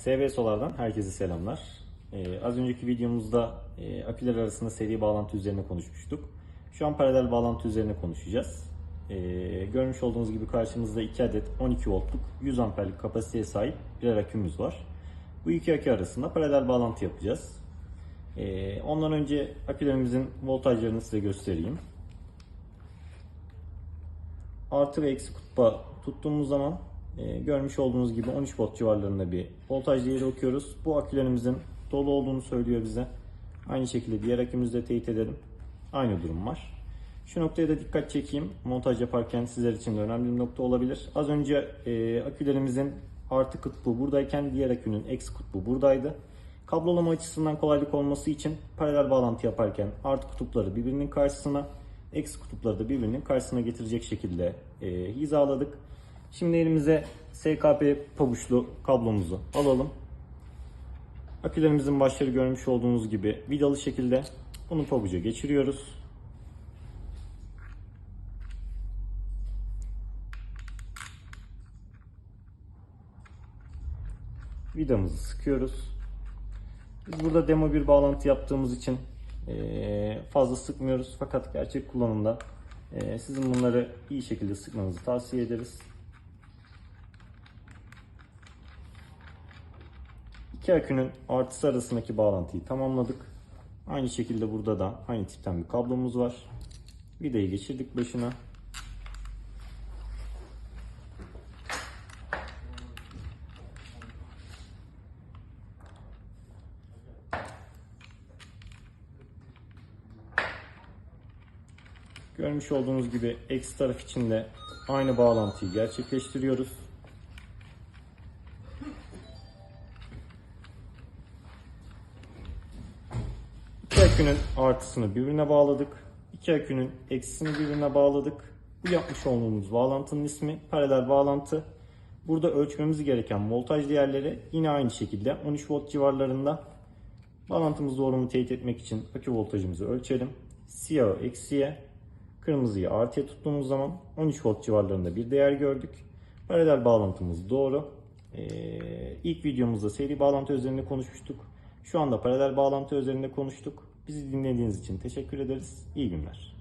SV Solar'dan herkese selamlar. Ee, az önceki videomuzda e, aküler arasında seri bağlantı üzerine konuşmuştuk. Şu an paralel bağlantı üzerine konuşacağız. Ee, görmüş olduğunuz gibi karşımızda 2 adet 12 voltluk 100 amperlik kapasiteye sahip birer akümüz var. Bu iki akü arasında paralel bağlantı yapacağız. Ee, ondan önce akülerimizin voltajlarını size göstereyim. Artı ve eksi kutba tuttuğumuz zaman e, görmüş olduğunuz gibi 13 volt civarlarında bir voltaj değeri okuyoruz. Bu akülerimizin dolu olduğunu söylüyor bize. Aynı şekilde diğer akümüzde teyit edelim. Aynı durum var. Şu noktaya da dikkat çekeyim. Montaj yaparken sizler için de önemli bir nokta olabilir. Az önce e, akülerimizin artı kutbu buradayken diğer akünün eksi kutbu buradaydı. Kablolama açısından kolaylık olması için paralel bağlantı yaparken artı kutupları birbirinin karşısına, eksi kutupları da birbirinin karşısına getirecek şekilde e, hizaladık. Şimdi elimize SKP pabuçlu kablomuzu alalım. Akülerimizin başları görmüş olduğunuz gibi vidalı şekilde bunu pabuca geçiriyoruz. Vidamızı sıkıyoruz. Biz burada demo bir bağlantı yaptığımız için fazla sıkmıyoruz. Fakat gerçek kullanımda sizin bunları iyi şekilde sıkmanızı tavsiye ederiz. İki akünün artısı arasındaki bağlantıyı tamamladık. Aynı şekilde burada da aynı tipten bir kablomuz var. Vidayı geçirdik başına. Görmüş olduğunuz gibi eksi taraf için de aynı bağlantıyı gerçekleştiriyoruz. Akünün artısını birbirine bağladık. İki akünün eksisini birbirine bağladık. Bu yapmış olduğumuz bağlantının ismi paralel bağlantı. Burada ölçmemiz gereken voltaj değerleri yine aynı şekilde 13 volt civarlarında. Bağlantımız doğru mu teyit etmek için akü voltajımızı ölçelim. Siyahı eksiye, kırmızıyı artıya tuttuğumuz zaman 13 volt civarlarında bir değer gördük. Paralel bağlantımız doğru. Ee, ilk videomuzda seri bağlantı üzerinde konuşmuştuk. Şu anda paralel bağlantı üzerinde konuştuk. Bizi dinlediğiniz için teşekkür ederiz. İyi günler.